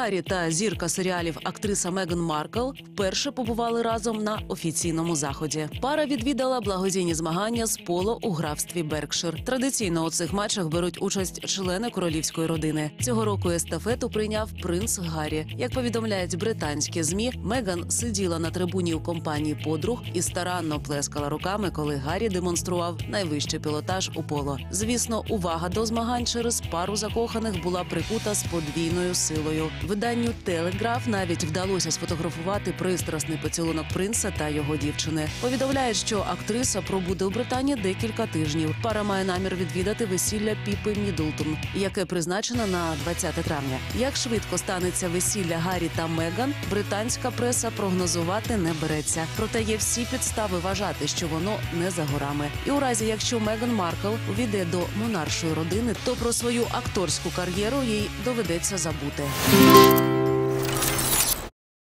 Гаррі та зірка серіалів актриса Меган Маркл вперше побували разом на офіційному заході. Пара відвідала благодійні змагання з поло у графстві Беркшир. Традиційно у цих матчах беруть участь члени королівської родини. Цього року естафету прийняв принц Гаррі. Як повідомляють британські змі, Меган сиділа на трибуні у компанії подруг і старанно плескала руками, коли Гаррі демонстрував найвищий пілотаж у поло. Звісно, увага до змагань через пару закоханих була прикута з подвійною силою. Виданню Телеграф навіть вдалося сфотографувати пристрасний поцілунок принца та його дівчини. Повідомляють, що актриса пробуде у Британії декілька тижнів. Пара має намір відвідати весілля Піпи Мідлтон, яке призначено на 20 травня. Як швидко станеться весілля Гаррі та Меган, британська преса прогнозувати не береться. Проте є всі підстави вважати, що воно не за горами. І у разі, якщо Меган Маркл увійде до монаршої родини, то про свою акторську кар'єру їй доведеться забути. you